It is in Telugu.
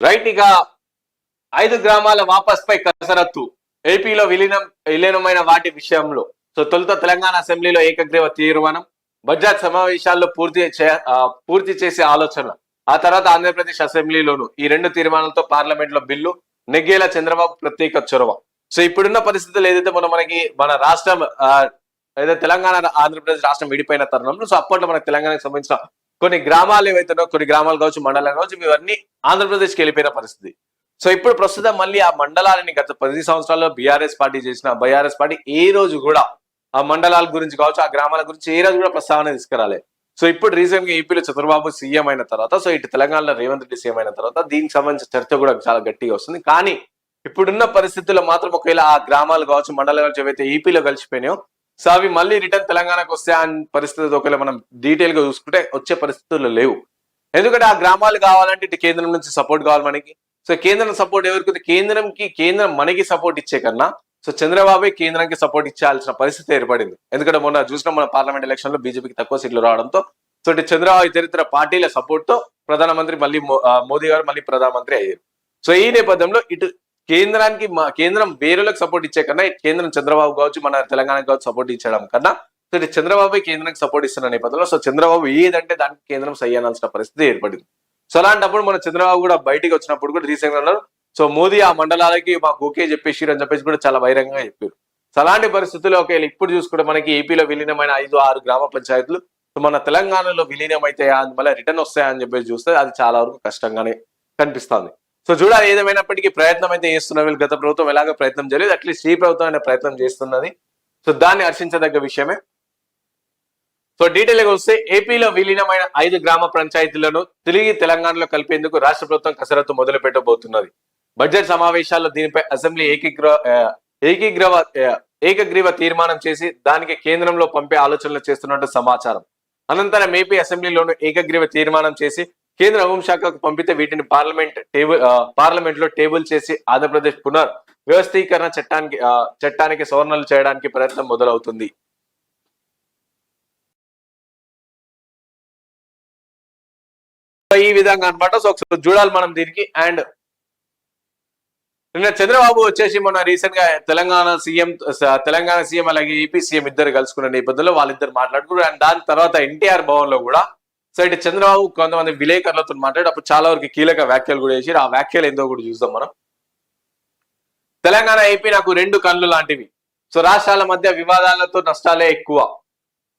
రైట్ ఇక ఐదు గ్రామాల వాపస్ పై కసరత్తు. ఏపీలో విలీనం విలీనమైన వాటి విషయంలో. సో తొలుత తెలంగాణ అసెంబ్లీలో ఏకగ్రీవ తీర్మానం. బడ్జెట్ సమావేశాల్లో పూర్తి చే- పూర్తి చేసే ఆలోచన. ఆ తర్వాత ఆంధ్రప్రదేశ్ అసెంబ్లీలోను ఈ రెండు తీర్మానాలతో పార్లమెంట్లో బిల్లు నెగ్గేలా చంద్రబాబు ప్రత్యేక చొరవ. సో ఇప్పుడున్న పరిస్థితులు ఏదైతే మనం మనకి మన రాష్ట్రం ఏదైతే తెలంగాణ ఆంధ్రప్రదేశ్ రాష్ట్రం విడిపోయిన తరుణంలో సో అప్పట్లో మనకి తెలంగాణకు సంబంధించిన కొన్ని గ్రామాలు ఏవైతున్నాయో కొన్ని గ్రామాలు కావచ్చు మండలాలు కావచ్చు ఇవన్నీ ఆంధ్రప్రదేశ్కి వెళ్ళిపోయిన పరిస్థితి. సో ఇప్పుడు ప్రస్తుతం మళ్ళీ ఆ మండలాలని గత పది సంవత్సరాల్లో బీఆర్ఎస్ పార్టీ చేసిన బీఆర్ఎస్ పార్టీ ఏ రోజు కూడా ఆ మండలాల గురించి కావచ్చు ఆ గ్రామాల గురించి ఏ రోజు కూడా ప్రస్తావన తీసుకురాలే. సో ఇప్పుడు రీసెంట్గా ఏపీలో చంద్రబాబు సీఎం అయిన తర్వాత సో ఇటు తెలంగాణలో రేవంత్ రెడ్డి సీఎం అయిన తర్వాత దీనికి సంబంధించిన చర్చ కూడా చాలా గట్టిగా వస్తుంది. కానీ ఇప్పుడున్న పరిస్థితుల్లో మాత్రం ఒకవేళ ఆ గ్రామాలు కావచ్చు మండలాలు కావచ్చు ఏవైతే ఏపీలో కలిసిపోయినాయో సో అవి మళ్ళీ రిటర్న్ తెలంగాణకు వస్తే ఆ పరిస్థితి ఒకవేళ మనం డీటెయిల్గా చూసుకుంటే వచ్చే పరిస్థితుల్లో లేవు. ఎందుకంటే ఆ గ్రామాలు కావాలంటే ఇటు కేంద్రం నుంచి సపోర్ట్ కావాలి మనకి. సో కేంద్రం సపోర్ట్ ఎవరికి కేంద్రంకి కేంద్రం మనకి సపోర్ట్ ఇచ్చే కన్నా సో చంద్రబాబు కేంద్రానికి సపోర్ట్ ఇచ్చాల్సిన పరిస్థితి ఏర్పడింది. ఎందుకంటే మొన్న చూసిన మన పార్లమెంట్ ఎలక్షన్లో బీజేపీకి తక్కువ సీట్లు రావడంతో సో ఇటు చంద్రబాబు ఇతరితర పార్టీల సపోర్ట్తో ప్రధానమంత్రి మళ్ళీ మోదీ గారు మళ్ళీ ప్రధానమంత్రి అయ్యారు. సో ఈ నేపథ్యంలో ఇటు కేంద్రానికి మా కేంద్రం వేరేలకు సపోర్ట్ ఇచ్చే కన్నా కేంద్రం చంద్రబాబు కావచ్చు మన తెలంగాణకు కావచ్చు సపోర్ట్ ఇచ్చడం కన్నా సో చంద్రబాబు కేంద్రానికి సపోర్ట్ ఇస్తున్న నేపథ్యంలో సో చంద్రబాబు ఏదంటే దానికి కేంద్రం సై అనాల్సిన పరిస్థితి ఏర్పడింది. సో అలాంటప్పుడు మన చంద్రబాబు కూడా బయటికి వచ్చినప్పుడు కూడా రీసెంట్గా అన్నారు సో మోదీ ఆ మండలాలకి మాకు ఓకే చెప్పేసి అని చెప్పేసి కూడా చాలా బహిరంగంగా చెప్పారు. సో అలాంటి పరిస్థితుల్లో ఒకవేళ ఇప్పుడు చూసుకుంటే మనకి ఏపీలో విలీనమైన ఐదు ఆరు గ్రామ పంచాయతీలు సో మన తెలంగాణలో విలీనం అవుతాయా మళ్ళీ రిటర్న్ వస్తాయా అని చెప్పేసి చూస్తే అది చాలా వరకు కష్టంగానే కనిపిస్తుంది. సో చూడాలి ఏదేమైనప్పటికీ ప్రయత్నం అయితే చేస్తున్న వీళ్ళు గత ప్రభుత్వం ఎలాగో ప్రయత్నం చేయలేదు అట్లీస్ట్ ఈ ప్రభుత్వం అనే ప్రయత్నం చేస్తున్నది. సో దాన్ని హర్షించదగ్గ విషయమే. సో డీటెయిల్గా వస్తే ఏపీలో విలీనమైన ఐదు గ్రామ పంచాయతీలను తిరిగి తెలంగాణలో కలిపేందుకు రాష్ట్ర ప్రభుత్వం కసరత్తు మొదలు పెట్టబోతున్నది బడ్జెట్ సమావేశాల్లో దీనిపై అసెంబ్లీ ఏకీగ్ర ఏకీగ్రవ ఏకగ్రీవ తీర్మానం చేసి దానికి కేంద్రంలో పంపే ఆలోచనలు చేస్తున్నట్టు సమాచారం. అనంతరం ఏపీ అసెంబ్లీలోను ఏకగ్రీవ తీర్మానం చేసి కేంద్ర హోంశాఖకు పంపితే వీటిని పార్లమెంట్ టేబుల్ పార్లమెంట్లో టేబుల్ చేసి ఆంధ్రప్రదేశ్ పునర్ వ్యవస్థీకరణ చట్టానికి చట్టానికి సవరణలు చేయడానికి ప్రయత్నం మొదలవుతుంది. ఈ విధంగా అన్నమాట. సో ఒకసారి చూడాలి మనం దీనికి. అండ్ నిన్న చంద్రబాబు వచ్చేసి మొన్న రీసెంట్గా తెలంగాణ సీఎం తెలంగాణ సీఎం అలాగే ఏపీ సీఎం ఇద్దరు కలుసుకున్న నేపథ్యంలో వాళ్ళిద్దరు మాట్లాడుకున్నారు. అండ్ దాని తర్వాత ఎన్టీఆర్ భవన్లో కూడా సో ఇటు చంద్రబాబు కొంతమంది విలేకరులతో మాట్లాడి అప్పుడు చాలా వరకు కీలక వ్యాఖ్యలు కూడా చేసి ఆ వ్యాఖ్యలు ఏందో కూడా చూద్దాం మనం. తెలంగాణ ఏపీ నాకు రెండు కళ్ళు లాంటివి. సో రాష్ట్రాల మధ్య వివాదాలతో నష్టాలే ఎక్కువ.